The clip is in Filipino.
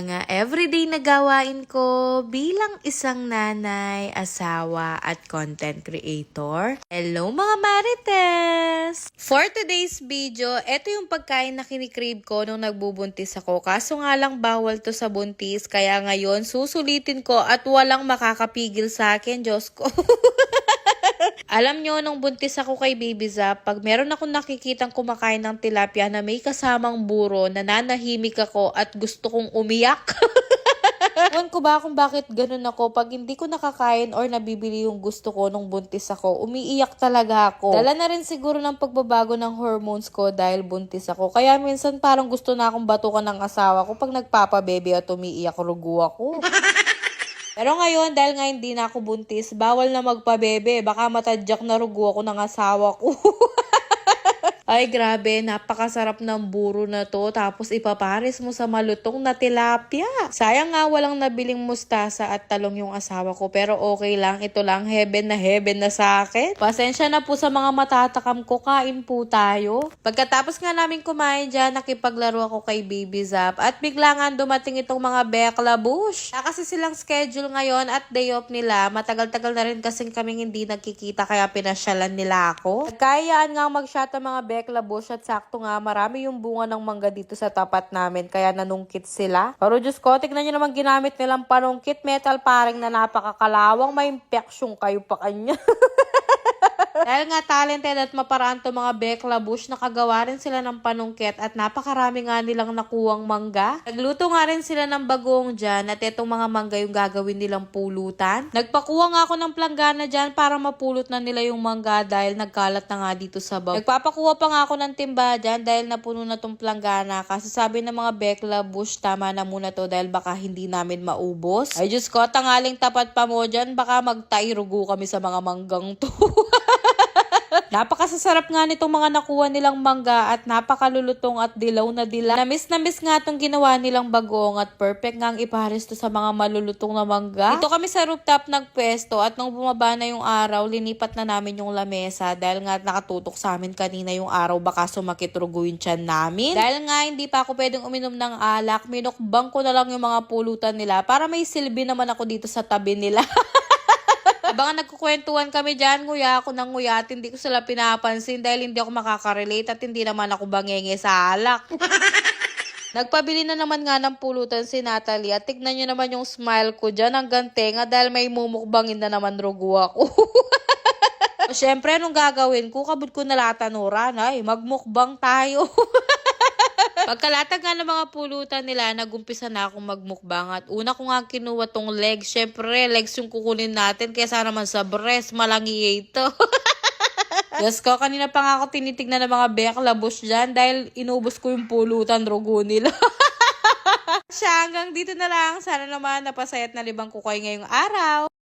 mga everyday na gawain ko bilang isang nanay, asawa at content creator. Hello mga Marites! For today's video, ito yung pagkain na kinikrave ko nung nagbubuntis ako. Kaso nga lang bawal to sa buntis, kaya ngayon susulitin ko at walang makakapigil sa akin, Diyos ko. Alam nyo, nung buntis ako kay Baby Zap, pag meron akong nakikitang kumakain ng tilapia na may kasamang buro, nananahimik ako at gusto kong umiyak. Ewan ko ba kung bakit ganun ako. Pag hindi ko nakakain or nabibili yung gusto ko nung buntis ako, umiiyak talaga ako. Dala na rin siguro ng pagbabago ng hormones ko dahil buntis ako. Kaya minsan parang gusto na akong batukan ng asawa ko pag nagpapabebe at umiiyak rugo ako. Pero ngayon, dahil nga hindi na ako buntis, bawal na magpabebe. Baka matadyak na rugo ako ng asawa ko. Ay, grabe. Napakasarap ng buro na to. Tapos ipapares mo sa malutong na tilapia. Sayang nga walang nabiling mustasa at talong yung asawa ko. Pero okay lang. Ito lang. Heaven na heaven na sa akin. Pasensya na po sa mga matatakam ko. Kain po tayo. Pagkatapos nga namin kumain dyan, nakipaglaro ako kay Baby Zap. At bigla nga dumating itong mga Bekla Bush. Na kasi silang schedule ngayon at day off nila. Matagal-tagal na rin kasing kaming hindi nagkikita kaya pinasyalan nila ako. Nagkayaan nga mag-shot ang mga Bekla Bush at sakto nga marami yung bunga ng mangga dito sa tapat namin kaya nanungkit sila. Pero Diyos ko, tignan nyo naman ginamit nilang panungkit metal paring na napakakalawang may impeksyon kayo pa kanya. Dahil nga talented at maparaan to mga Bekla Bush, nakagawa rin sila ng panungkit at napakarami nga nilang nakuwang mangga. Nagluto nga rin sila ng bagong dyan at itong mga mangga yung gagawin nilang pulutan. Nagpakuha nga ako ng planggana dyan para mapulot na nila yung mangga dahil nagkalat na nga dito sa bag. Nagpapakuha pa nga ako ng timba dyan dahil napuno na tong planggana kasi sabi ng mga Bekla Bush, tama na muna to dahil baka hindi namin maubos. Ay Diyos ko, tangaling tapat pa mo dyan, baka magtairugo kami sa mga manggang to. Napakasasarap nga nitong mga nakuha nilang mangga at napakalulutong at dilaw na dilaw. Namis na miss nga itong ginawa nilang bagong at perfect nga ang ipares to sa mga malulutong na mangga. Dito kami sa rooftop nagpwesto at nung bumaba na yung araw, linipat na namin yung lamesa dahil nga nakatutok sa amin kanina yung araw baka sumakit rugo yung tiyan namin. Dahil nga hindi pa ako pwedeng uminom ng alak, minukbang ko na lang yung mga pulutan nila para may silbi naman ako dito sa tabi nila. Habang nagkukwentuhan kami dyan, nguya ako ng nguya at hindi ko sila pinapansin dahil hindi ako makakarelate at hindi naman ako bangenge sa alak. Nagpabili na naman nga ng pulutan si Natalie at tignan nyo naman yung smile ko dyan hanggang tenga dahil may mumukbangin na naman rugo ako. o syempre, anong gagawin ko? Kabut ko nalatanuran, ay, magmukbang tayo. Pagkalatag nga ng mga pulutan nila, nagumpisa na akong magmukbang at una ko nga kinuha tong legs. Syempre, legs yung kukunin natin kesa naman sa breast, malangi ito. Diyos ko, kanina pa nga ako tinitignan ng mga bekla bush dyan dahil inubos ko yung pulutan rugo nila. Siya, hanggang dito na lang. Sana naman napasayat na libang ko kayo ngayong araw.